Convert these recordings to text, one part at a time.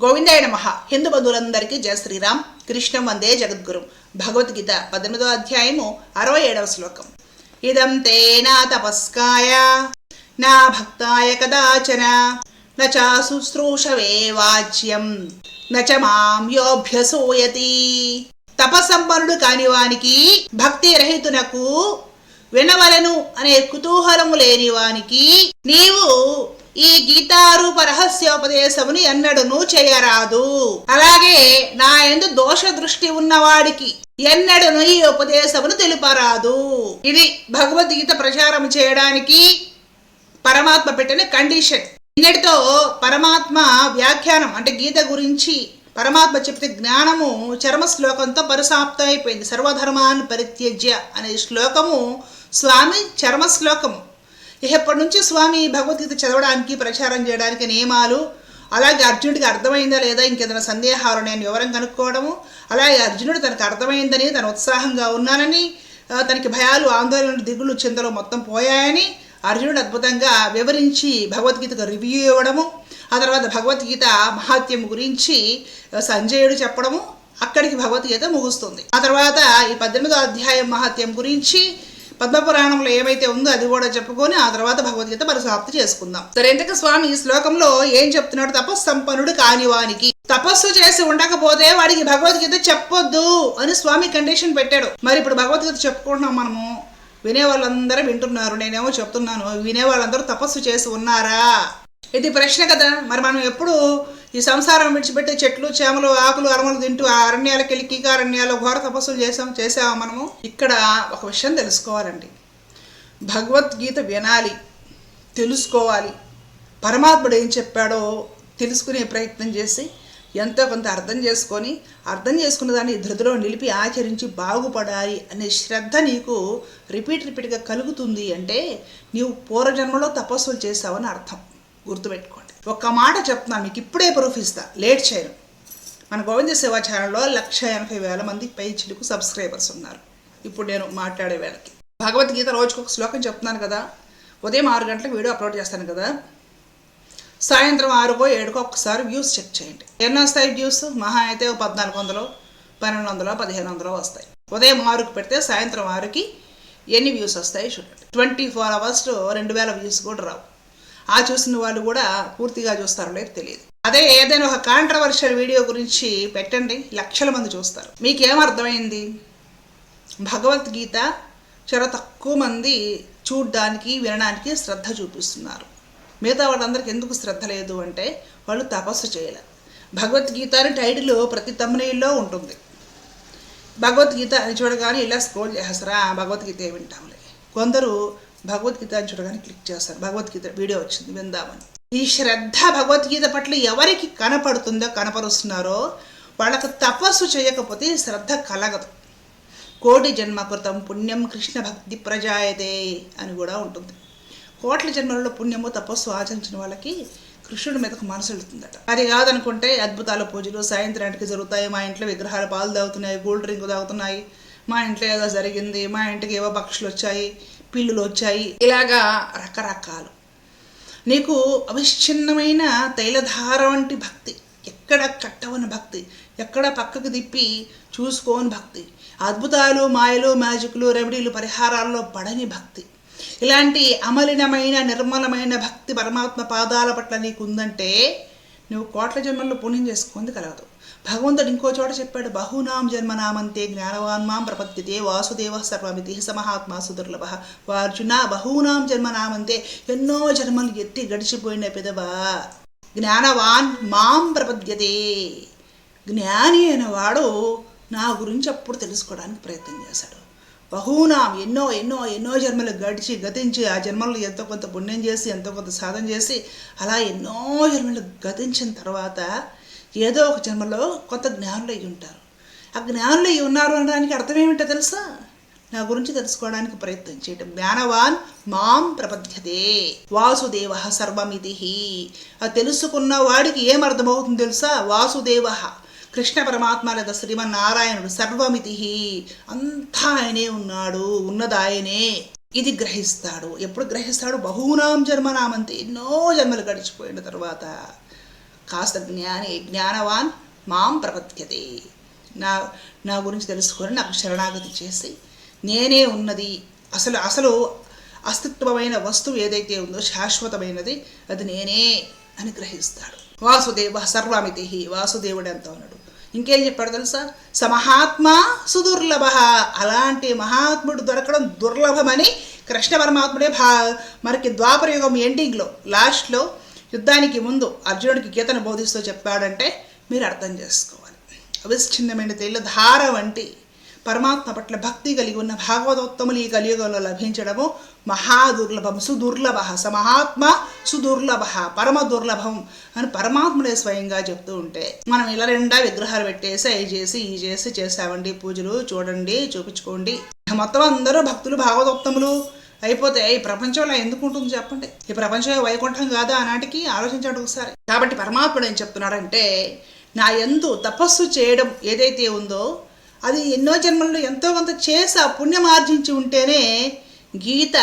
గోవిందాయ నమ. హిందూ బంధువులందరికీ జయ శ్రీరామ్. కృష్ణం వందే జగద్గురు. భగవద్గీత పద్దెనిమిదో అధ్యాయము అరవై ఏడవ శ్లోకం. ఇదం తే నా తపస్కాయ నా భక్తాయ కదాచన నచా శుశ్రూషవే వాచ్యం నచ మాం యోభ్యసూయతి. తపసంపన్నుడు కాని వానికి భక్తి రహితునకు వినవలను అనే కుతూహలము లేని వానికి నీవు ఈ గీతారూప రహస్యోపదేశమును ఎన్నడను చేయరాదు. అలాగే నా ఎందు దోష దృష్టి ఉన్నవాడికి ఎన్నడను ఈ ఉపదేశమును తెలుపరాదు. ఇది భగవద్గీత ప్రచారం చేయడానికి పరమాత్మ పెట్టిన కండిషన్. నిన్నటితో పరమాత్మ వ్యాఖ్యానం అంటే గీత గురించి పరమాత్మ చెప్పిన జ్ఞానము చర్మ శ్లోకంతో పరిసాప్తమైపోయింది. అయిపోయింది సర్వధర్మాన్ని పరిత్యజ్య అనే శ్లోకము స్వామి చర్మ శ్లోకము. ఇప్పటి నుంచి స్వామి భగవద్గీత చదవడానికి ప్రచారం చేయడానికి నియమాలు అలాగే అర్జునుడికి అర్థమైందా లేదా ఇంకేదైనా సందేహాలు నేను వివరం కనుక్కోవడము అలాగే అర్జునుడు తనకు అర్థమైందని తన ఉత్సాహంగా ఉన్నానని తనకి భయాలు ఆందోళనలు దిగులు చింతలు మొత్తం పోయాయని అర్జునుడు అద్భుతంగా వివరించి భగవద్గీతకు రివ్యూ ఇవ్వడము ఆ తర్వాత భగవద్గీత మహాత్యం గురించి సంజయుడు చెప్పడము అక్కడికి భగవద్గీత ముగుస్తుంది. ఆ తర్వాత ఈ పద్దెనిమిదో అధ్యాయం మహాత్యం గురించి పద్మపురాణంలో ఏమైతే ఉందో అది కూడా చెప్పుకొని ఆ తర్వాత భగవద్గీత పరిసమాప్తి చేసుకుందాం. సరే ఇంతకు స్వామి ఈ శ్లోకంలో ఏం చెప్తున్నాడు? తపస్సంపన్నుడు కానివానికి తపస్సు చేసి ఉండకపోతే వాడికి భగవద్గీత చెప్పొద్దు అని స్వామి కండిషన్ పెట్టాడు. మరి ఇప్పుడు భగవద్గీత చెప్పుకుంటున్నాం మనము. వినే వాళ్ళందరూ వింటున్నారు. నేనేమో చెప్తున్నాను. వినే వాళ్ళందరూ తపస్సు చేసి ఉన్నారా? ఇది ప్రశ్న కదా. మరి మనం ఎప్పుడు ఈ సంసారం విడిచిపెట్టి చెట్లు చేమలు ఆకులు అరమలు తింటూ ఆ అరణ్యాలకు వెళ్ళి కీకారణ్యాలు ఘోర తపస్సులు చేసాం చేసాము మనము? ఇక్కడ ఒక విషయం తెలుసుకోవాలండి. భగవద్గీత వినాలి తెలుసుకోవాలి. పరమాత్ముడు ఏం చెప్పాడో తెలుసుకునే ప్రయత్నం చేసి ఎంతో కొంత అర్థం చేసుకొని అర్థం చేసుకున్న దాన్ని ధృతిలో నిలిపి ఆచరించి బాగుపడాలి అనే శ్రద్ధ నీకు రిపీట్ రిపీట్గా కలుగుతుంది అంటే నీవు పూర్వజన్మలో తపస్సులు చేసావని అర్థం. గుర్తుపెట్టుకోండి. ఒక్క మాట చెప్తున్నాను మీకు ఇప్పుడే ప్రూఫ్ ఇస్తా. లేట్ చేయను. మన గోవింద సేవా ఛానల్లో లక్ష ఎనభై వేల మంది పై చిలుకు సబ్స్క్రైబర్స్ ఉన్నారు. ఇప్పుడు నేను మాట్లాడే వేళకి. భగవద్గీత రోజుకు ఒక శ్లోకం చెప్తున్నాను కదా. ఉదయం ఆరు గంటలకు వీడియో అప్లోడ్ చేస్తాను కదా. సాయంత్రం ఆరుకో ఏడుకో ఒకసారి వ్యూస్ చెక్ చేయండి. ఎన్నో వస్తాయి వ్యూస్ మహా అయితే పద్నాలుగు వందలు పన్నెండు వందలు పదిహేను వందలు వస్తాయి. ఉదయం ఆరుకు పెడితే సాయంత్రం ఆరుకి ఎన్ని వ్యూస్ వస్తాయి చూడండి. ట్వంటీ ఫోర్ అవర్స్లో రెండు వేల వ్యూస్ కూడా రావు. ఆ చూసిన వాళ్ళు కూడా పూర్తిగా చూస్తారో లేదో తెలియదు. అదే ఏదైనా ఒక కాంట్రవర్షియల్ వీడియో గురించి పెట్టండి లక్షల మంది చూస్తారు. మీకేం అర్థమైంది? భగవద్గీత చాలా తక్కువ మంది చూడ్డానికి వినడానికి శ్రద్ధ చూపిస్తున్నారు. మిగతా వాళ్ళందరికీ ఎందుకు శ్రద్ధ లేదు అంటే వాళ్ళు తపస్సు చేయలేదు భగవద్గీత అని టైటిల్ ప్రతి తమ్మునీల్లో ఉంటుంది. భగవద్గీత అని చూడగానే ఇలా స్క్రోల్ చేస్తారా? భగవద్గీత వింటాంలే కొందరు భగవద్గీత అని చూడగానే క్లిక్ చేస్తారు. భగవద్గీత వీడియో వచ్చింది విందామని. ఈ శ్రద్ధ భగవద్గీత పట్ల ఎవరికి కనపడుతుందో కనపరుస్తున్నారో వాళ్ళకు తపస్సు చేయకపోతే శ్రద్ధ కలగదు. కోటి జన్మ కృతం పుణ్యం కృష్ణ భక్తి ప్రజాయతే అని కూడా ఉంటుంది. కోట్ల జన్మలలో పుణ్యము తపస్సు ఆచరించిన వాళ్ళకి కృష్ణుడి మీదకు మనసు వెళుతుందట. అది కాదనుకుంటే అద్భుతాల పూజలు సాయంత్రానికి జరుగుతాయి మా ఇంట్లో విగ్రహాలు పాలు తాగుతున్నాయి కూల్ డ్రింక్ తాగుతున్నాయి మా ఇంట్లో ఏదో జరిగింది మా ఇంటికి ఏవో పక్షులు వచ్చాయి పిల్లులు వచ్చాయి ఇలాగా రకరకాలు. నీకు అవిచ్ఛిన్నమైన తైలధార వంటి భక్తి ఎక్కడ కట్టవని భక్తి ఎక్కడ పక్కకు తిప్పి చూసుకోని భక్తి అద్భుతాలు మాయలు మ్యాజిక్లు రెమెడీలు పరిహారాల్లో పడని భక్తి. ఇలాంటి అమలినమైన నిర్మలమైన భక్తి పరమాత్మ పాదాల పట్ల నీకు ఉందంటే నువ్వు కోట్ల జన్మల్లో పుణ్యం చేసుకుంది కలగదు. భగవంతుడు ఇంకో చోట చెప్పాడు బహునాం జన్మనామంతే జ్ఞానవాన్ మాం ప్రపద్యతే వాసుదేవ సర్వమితి సమహాత్మా సుదుర్లభ. వార్జున బహూనాం జన్మనామంతే ఎన్నో జన్మలు ఎత్తి గడిచిపోయిన పెదవా. జ్ఞానవాన్ మాం ప్రపద్యతే. జ్ఞాని అయిన వాడు నా గురించి అప్పుడు తెలుసుకోవడానికి ప్రయత్నం చేశాడు. బహునాం ఎన్నో ఎన్నో ఎన్నో జన్మలు గడిచి గతించి ఆ జన్మలు ఎంతో కొంత పుణ్యం చేసి ఎంతో కొంత సాధన చేసి అలా ఎన్నో జన్మలు గతించిన తర్వాత ఏదో ఒక జన్మలో కొంత జ్ఞానులు అయి ఉంటారు. ఆ జ్ఞానులు అయి ఉన్నారు అనడానికి అర్థం ఏమిటో తెలుసా? నా గురించి తెలుసుకోవడానికి ప్రయత్నం చేయటం. జ్ఞానవాన్ మాం ప్రపద్యతే. వాసుదేవ సర్వమితి అది తెలుసుకున్న వాడికి ఏం అర్థమవుతుంది తెలుసా? వాసుదేవ. కృష్ణ పరమాత్మ లేదా శ్రీమన్నారాయణుడు సర్వమితి అంతా ఆయనే ఉన్నాడు ఉన్నదాయనే ఇది గ్రహిస్తాడు. ఎప్పుడు గ్రహిస్తాడు? బహునాం జన్మనామంతే. ఎన్నో జన్మలు గడిచిపోయిన తర్వాత. కాస్త జ్ఞాని జ్ఞానవాన్ మాం ప్రపద్యతే నా నా గురించి తెలుసుకొని నాకు శరణాగతి చేసి నేనే ఉన్నది అసలు అసలు అస్తిత్వమైన వస్తువు ఏదైతే ఉందో శాశ్వతమైనది అది నేనే అని గ్రహిస్తాడు. వాసుదేవ సర్వమితి వాసుదేవుడు ఎంత ఉన్నాడు. ఇంకేం చెప్పాడు తెలుసా? సమహాత్మ సుదుర్లభ. అలాంటి మహాత్ముడు దొరకడం దుర్లభమని కృష్ణ పరమాత్ముడే భా మనకి ద్వాపరయుగం ఎండింగ్లో లాస్ట్లో యుద్ధానికి ముందు అర్జునుడికి గీతను బోధిస్తూ చెప్పాడంటే మీరు అర్థం చేసుకోవాలి. అవిచ్ఛిన్నమైన తెల్లధార ధార వంటి పరమాత్మ పట్ల భక్తి కలిగి ఉన్న భాగవతోత్తములు ఈ కలియుగంలో లభించడము మహాదుర్లభం సుదుర్లభ స మహాత్మ సుదుర్లభ పరమ దుర్లభం అని పరమాత్ముడే స్వయంగా చెప్తూ ఉంటే మనం ఇలా నిండా విగ్రహాలు పెట్టేసి అవి చేసి ఈ చేసి చేసామండి పూజలు చూడండి చూపించుకోండి. మొత్తం అందరూ భక్తులు భాగవతోత్తములు. అయిపోతే ఈ ప్రపంచంలో ఎందుకు ఉంటుంది చెప్పండి? ఈ ప్రపంచం వైకుంఠం కాదా? ఆనాటికి ఆలోచించండి ఒకసారి. కాబట్టి పరమాత్ముడు ఏం చెప్తున్నాడంటే నా ఎందు తపస్సు చేయడం ఏదైతే ఉందో అది ఎన్నో జన్మల్లో ఎంతో కొంత చేసి ఆ పుణ్యం ఆర్జించి ఉంటేనే గీత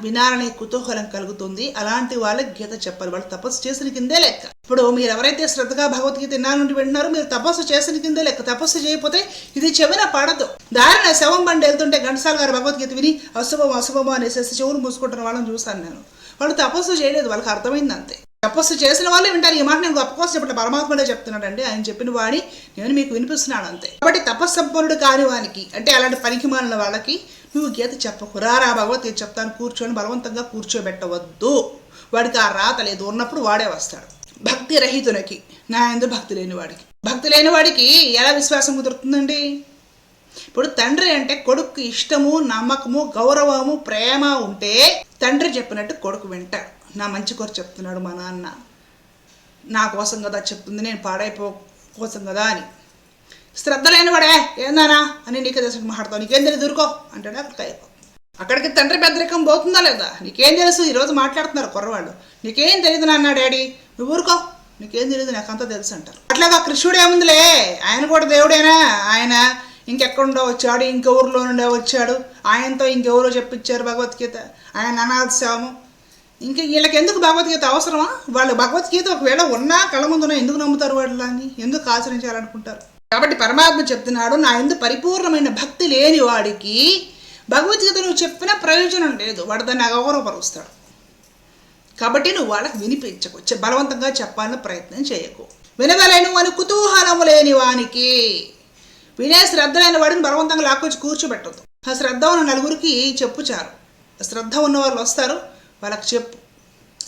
వినాలనే కుతూహలం కలుగుతుంది. అలాంటి వాళ్ళకి గీత చెప్పాలి వాళ్ళు తపస్సు చేసిన కిందే లెక్క. ఇప్పుడు మీరు ఎవరైతే శ్రద్ధగా భగవద్గీత ఇన్నాళ్ళ నుండి వింటున్నారో మీరు తపస్సు చేసిన కిందే లెక్క. తపస్సు చేయకపోతే ఇది చెవిన పడదు. దారిన శవం బండి వెళ్తుంటే ఘంటసాల గారు భగవద్గీత విని అశుభం అశుభం అనేసి చెవులు మూసుకుంటున్న వాళ్ళని చూశాను నేను. వాళ్ళు తపస్సు చేయలేదు. వాళ్ళకి అర్థమైంది అంతే తపస్సు చేసిన వాళ్ళు వింటారు. ఈ మాట నేను గొప్ప కోసం చెప్పిన పరమాత్మనే చెప్తున్నాడండి. ఆయన చెప్పిన వాణి నేను మీకు వినిపిస్తున్నాను అంతే. కాబట్టి తపస్సంపన్నుడు కాని వానికి అంటే అలాంటి పనికి మాలిన వాళ్ళకి నువ్వు గీత చెప్పకు రారా భగవద్గీత చెప్తాను. కూర్చొని బలవంతంగా కూర్చోబెట్టవద్దు. వాడికి ఆ రాత లేదు. ఉన్నప్పుడు వాడే వస్తాడు. భక్తి రహితునికి. నా ఎందు భక్తి లేని వాడికి. భక్తి లేని వాడికి ఎలా విశ్వాసం కుదురుతుందండి? ఇప్పుడు తండ్రి అంటే కొడుకు ఇష్టము నమ్మకము గౌరవము ప్రేమ ఉంటే తండ్రి చెప్పినట్టు కొడుకు వింటాడు. నా మంచి కోరు చెప్తున్నాడు మా నాన్న. నా కోసం కదా చెప్తుంది. నేను పాడైపో కోసం కదా అని. శ్రద్ధ లేని వాడే ఏందానా అని నీకు తెలుసు మాట్లాడతావు. నీకేం తెలియదు దూరుకో అంటాడు అక్కడికి అయిపో అక్కడికి తండ్రి పెద్దరికం పోతుందా లేదా? నీకేం తెలుసు ఈరోజు మాట్లాడుతున్నారు కుర్రవాళ్ళు. నీకేం తెలియదు నాన్న డాడీ. నువ్వు ఊరుకో. నీకేం తెలియదు నాకంతా తెలుసు అంటారు. అట్లాగా కృష్ణుడు ఏముందిలే? ఆయన కూడా దేవుడేనా? ఆయన ఇంకెక్కడుండో వచ్చాడు ఇంక ఊర్లో నుండే వచ్చాడు. ఆయనతో ఇంకెవరో చెప్పించారు భగవద్గీత. ఆయన అనాథశాము ఇంకా వీళ్ళకి ఎందుకు భగవద్గీత అవసరమా? వాళ్ళు భగవద్గీత ఒకవేళ ఉన్నా కళ ముందున్నా ఎందుకు నమ్ముతారు వాళ్ళని? ఎందుకు ఆచరించాలనుకుంటారు? కాబట్టి పరమాత్మ చెప్తున్నాడు నా ఎందు పరిపూర్ణమైన భక్తి లేని వాడికి భగవద్గీత నువ్వు చెప్పిన ప్రయోజనం లేదు. వాడు దాన్ని అగౌరవపరుస్తాడు. కాబట్టి నువ్వు వాళ్ళకి వినిపించకు. బలవంతంగా చెప్పాలని ప్రయత్నం చేయకు. వినగలేను అని కుతూహలము లేని వానికి వినే శ్రద్ధ లేని వాడిని బలవంతంగా లాక్కొచ్చి కూర్చోబెట్టద్దు. ఆ శ్రద్ధ ఉన్న నలుగురికి చెప్పుచారు శ్రద్ధ ఉన్న వాళ్ళు వస్తారు వాళ్ళకి చెప్పు.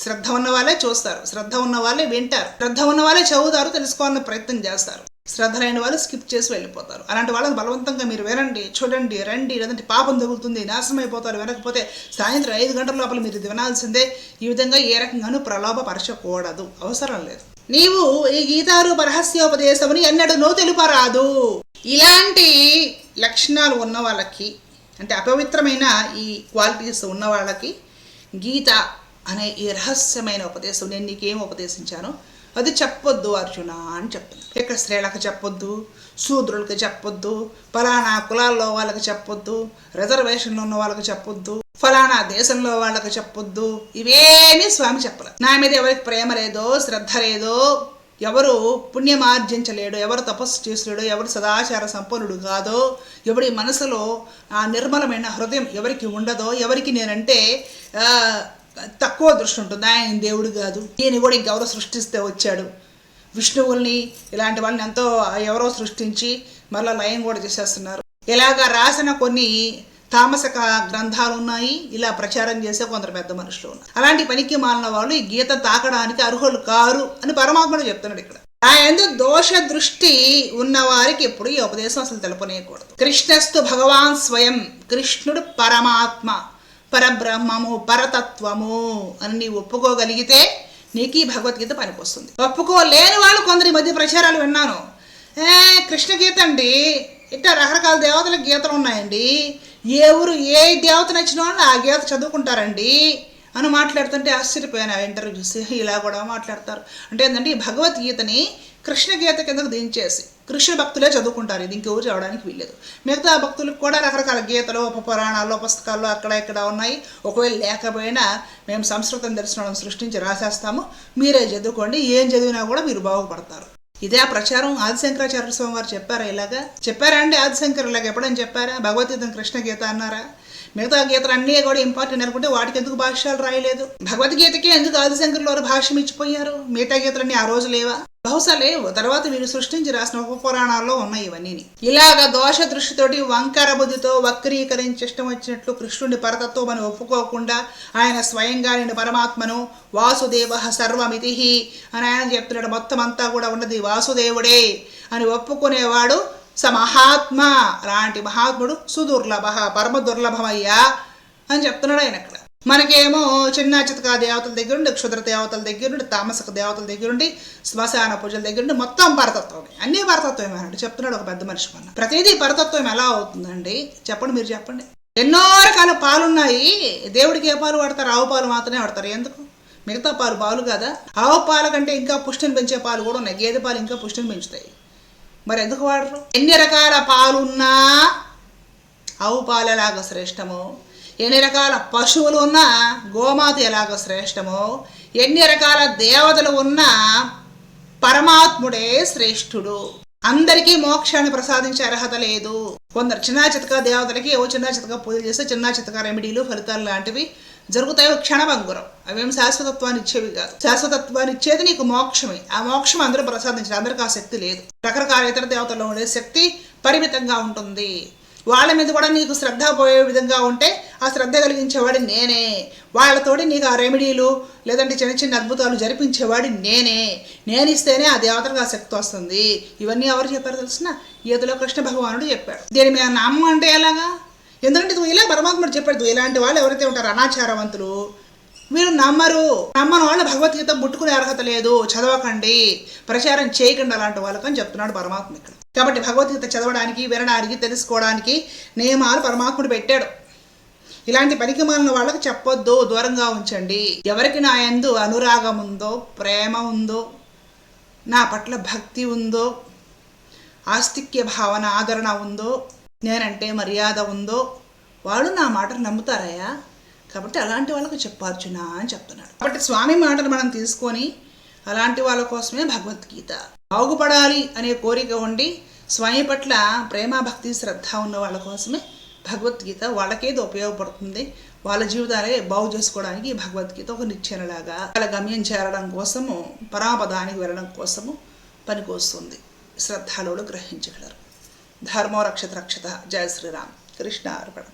శ్రద్ధ ఉన్న వాళ్ళే చూస్తారు. శ్రద్ధ ఉన్న వాళ్ళే వింటారు. శ్రద్ధ ఉన్న వాళ్ళే చదువుతారు తెలుసుకోవాలని ప్రయత్నం చేస్తారు. శ్రద్ధ లేని వాళ్ళు స్కిప్ చేసి వెళ్ళిపోతారు. అలాంటి వాళ్ళని బలవంతంగా మీరు వినండి చూడండి రండి. లేదంటే పాపం తగులుతుంది నాశనం అయిపోతారు వినకపోతే సాయంత్రం ఐదు గంటల లోపల మీరు ఇది వినాల్సిందే. ఈ విధంగా ఏ రకంగానూ ప్రలోభపరచకూడదు. అవసరం లేదు. నీవు ఈ గీతారు రహస్యోపదేశముని ఎన్నడూ తెలుపరాదు ఇలాంటి లక్షణాలు ఉన్న వాళ్ళకి అంటే అపవిత్రమైన ఈ క్వాలిటీస్ ఉన్న వాళ్ళకి గీత అనే ఈ రహస్యమైన ఉపదేశం నేను నీకేం ఉపదేశించానో? అది చెప్పొద్దు అర్జున అని చెప్తున్నాడు ఇక్కడ స్త్రీలకు చెప్పొద్దు శూద్రులకు చెప్పొద్దు ఫలానా కులాల్లో వాళ్ళకి చెప్పొద్దు రిజర్వేషన్లో ఉన్న వాళ్ళకి చెప్పొద్దు ఫలానా దేశంలో వాళ్ళకి చెప్పొద్దు. ఇవేమీ స్వామి చెప్పలేదు నా మీద ఎవరికి ప్రేమ లేదో శ్రద్ధ లేదో ఎవరు పుణ్యం ఆర్జించలేడు ఎవరు తపస్సు చేసలేడు ఎవరు సదాచార సంపన్నుడు కాదో ఎవరి మనసులో ఆ నిర్మలమైన హృదయం ఎవరికి ఉండదో ఎవరికి నేనంటే తక్కువ దృష్టి ఉంటుంది. ఆయన దేవుడు కాదు. ఈయన కూడా ఇంకెవరో సృష్టిస్తే వచ్చాడు. విష్ణువుల్ని ఇలాంటి వాళ్ళని ఎంతో ఎవరో సృష్టించి మరలా లయం కూడా చేసేస్తున్నారు. ఇలాగా రాసిన కొన్ని తామసక గ్రంథాలు ఉన్నాయి. ఇలా ప్రచారం చేసే కొందరు పెద్ద మనుషులు ఉన్నారు. అలాంటి పనికి మాలిన వాళ్ళు ఈ గీత తాకడానికి అర్హులు కారు అని పరమాత్ముడు చెప్తున్నాడు ఇక్కడ. ఆ ఎందు దోష దృష్టి ఉన్న వారికి ఎప్పుడు ఈ ఉపదేశం అసలు తెలుపనేయకూడదు. కృష్ణస్తు భగవాన్ స్వయం కృష్ణుడు పరమాత్మ. పరబ్రహ్మము పరతత్వము అని నీవు ఒప్పుకోగలిగితే నీకు ఈ భగవద్గీత పనికొస్తుంది. ఒప్పుకోలేని వాళ్ళు కొందరి మధ్య ప్రచారాలు విన్నాను. ఏ కృష్ణ గీత అండి ఇట్లా రకరకాల దేవతల గీతలు ఉన్నాయండి. ఏ ఊరు ఏ దేవత నచ్చిన వాళ్ళు ఆ గీత చదువుకుంటారండి అని మాట్లాడుతుంటే ఆశ్చర్యపోయాను. ఆ ఇంటర్వ్యూ చూసి ఇలా కూడా మాట్లాడతారు. అంటే ఏంటంటే ఈ భగవద్గీతని కృష్ణ గీత కిందకు దించేసి కృష్ణ భక్తులే చదువుకుంటారు. ఇది ఇంకెవరు చదవడానికి వీల్లేదు. మిగతా భక్తులకు కూడా రకరకాల గీతలు ఉప పురాణాల్లో పుస్తకాల్లో అక్కడ ఇక్కడ ఉన్నాయి. ఒకవేళ లేకపోయినా మేము సంస్కృతం తెలిసిన సృష్టించి రాసేస్తాము. మీరే చదువుకోండి. ఏం చదివినా కూడా మీరు బాగుపడతారు. ఇదే ఆ ప్రచారం ఆదిశంకరాచార్య స్వామి వారు చెప్పారా ఇలాగా? చెప్పారా అండి ఆదిశంకర్ ఇలాగ ఎప్పుడని చెప్పారా? భగవద్గీత కృష్ణ గీత అన్నారా? మిగతా గీతలు అన్నీ కూడా ఇంపార్టెంట్ అనుకుంటే వాటికి ఎందుకు భాష్యాలు రాయలేదు? భగవద్గీతకి ఎందుకు ఆదిశంకర్లు వారు భాష్యం ఇచ్చిపోయారు? మిగతా గీతలన్నీ ఆ రోజు లేవా? బహుశా లేవు. తర్వాత వీరు సృష్టించి రాసిన ఉప పురాణాల్లో ఉన్నాయి ఇవన్నీ ఇలాగ దోష దృష్టితోటి వంకర బుద్ధితో వక్రీకరించి ఇష్టం వచ్చినట్లు కృష్ణుడి పరతత్వం అని ఒప్పుకోకుండా ఆయన స్వయంగా నేను పరమాత్మను వాసుదేవ సర్వమితి అని ఆయన చెప్తున్నాడు. మొత్తం అంతా కూడా ఉన్నది వాసుదేవుడే అని ఒప్పుకునేవాడు స మహాత్మ అలాంటి మహాత్ముడు సుదుర్లభ పరమ దుర్లభమయ్యా అని చెప్తున్నాడు ఆయన అక్కడ. మనకేమో చిన్న చితకా దేవతల దగ్గర నుండి క్షుద్ర దేవతల దగ్గర నుండి తామసక దేవతల దగ్గర నుండి శ్మశాన పూజల దగ్గర నుండి మొత్తం పరతత్వమే. అన్నీ పరతత్వమే అన్నాడు. చెప్తున్నాడు ఒక పెద్ద మనిషి మన ప్రతిదీ పరతత్వం ఎలా అవుతుందండి? చెప్పండి మీరు చెప్పండి. ఎన్నో రకాల పాలున్నాయి. దేవుడికి ఏ పాలు వాడతారు? ఆవు పాలు మాత్రమే వాడతారు. ఎందుకు? మిగతా పాలు పాలు కదా? ఆవు పాల కంటే ఇంకా పుష్టిని పెంచే పాలు కూడా ఉన్నాయి. గేదె పాలు ఇంకా పుష్టిని పెంచుతాయి. మరి ఎందుకు వాడరు? ఎన్ని రకాల పాలున్నా ఆవు పాలు ఎలాగ శ్రేష్టము. ఎన్ని రకాల పశువులు ఉన్నా గోమాత ఎలాగ శ్రేష్టమో ఎన్ని రకాల దేవతలు ఉన్నా పరమాత్ముడే శ్రేష్ఠుడు. అందరికీ మోక్షాన్ని ప్రసాదించే అర్హత లేదు. కొందరు చిన్న చితక దేవతలకి ఓ చిన్న చితక పూజలు చేస్తే చిన్న చితక రెమెడీలు ఫలితాలు లాంటివి జరుగుతాయి క్షణభంగురం. అవేం శాశ్వతత్వాన్ని ఇచ్చేవి కాదు. శాశ్వతత్వాన్ని ఇచ్చేది నీకు మోక్షమే. ఆ మోక్షం అందరూ ప్రసాదించారు అందరికీ ఆ శక్తి లేదు. రకరకాల ఇతర దేవతల్లో ఉండే శక్తి పరిమితంగా ఉంటుంది. వాళ్ళ మీద కూడా నీకు శ్రద్ధ పోయే విధంగా ఉంటే ఆ శ్రద్ధ కలిగించేవాడి నేనే. వాళ్ళతోటి నీకు ఆ రెమెడీలు లేదంటే చిన్న చిన్న అద్భుతాలు జరిపించేవాడి నేనే. నేను ఇస్తేనే ఆ దేవతలకు ఆ శక్తి వస్తుంది. ఇవన్నీ ఎవరు చెప్పారు తెలిసిన? ఈతలో కృష్ణ భగవానుడు చెప్పాడు. దీని మీద నామం అంటే ఎలాగా? ఎందుకంటే నువ్వు ఇలా పరమాత్ముడు చెప్పాడు. ఇలాంటి వాళ్ళు ఎవరైతే ఉంటారు అనాచారవంతులు వీరు నమ్మరు. నమ్మని వాళ్ళు భగవద్గీత ముట్టుకునే అర్హత లేదు. చదవకండి. ప్రచారం చేయకండి అలాంటి వాళ్ళకని చెప్తున్నాడు పరమాత్మ ఇక్కడ. కాబట్టి భగవద్గీత చదవడానికి వినడానికి తెలుసుకోవడానికి నియమాలు పరమాత్ముడు పెట్టాడు. ఇలాంటి పనికి మాలిన వాళ్ళకి చెప్పొద్దు. దూరంగా ఉంచండి. ఎవరికి నా ఎందు అనురాగం ఉందో ప్రేమ ఉందో నా పట్ల భక్తి ఉందో ఆస్తిక్య భావన ఆదరణ ఉందో నేనంటే మర్యాద ఉందో వాళ్ళు నా మాటను నమ్ముతారయ్యా? కాబట్టి అలాంటి వాళ్ళకు చెప్పార్చున అని చెప్తున్నాడు. కాబట్టి స్వామి మాటను మనం తీసుకొని అలాంటి వాళ్ళ కోసమే భగవద్గీత. బాగుపడాలి అనే కోరిక ఉండి స్వామి పట్ల ప్రేమ భక్తి శ్రద్ధ ఉన్న వాళ్ళ కోసమే భగవద్గీత వాళ్ళకేది ఉపయోగపడుతుంది? వాళ్ళ జీవితాలే బాగు చేసుకోవడానికి భగవద్గీత ఒక నిచ్చెనలాగా వాళ్ళ గమ్యం చేరడం కోసము పరాపదానికి వెళ్ళడం కోసము పనికొస్తుంది. శ్రద్ధాలోడు గ్రహించగలరు. ధర్మో రక్షత రక్షత. జయ శ్రీరామ్. కృష్ణ అర్పణం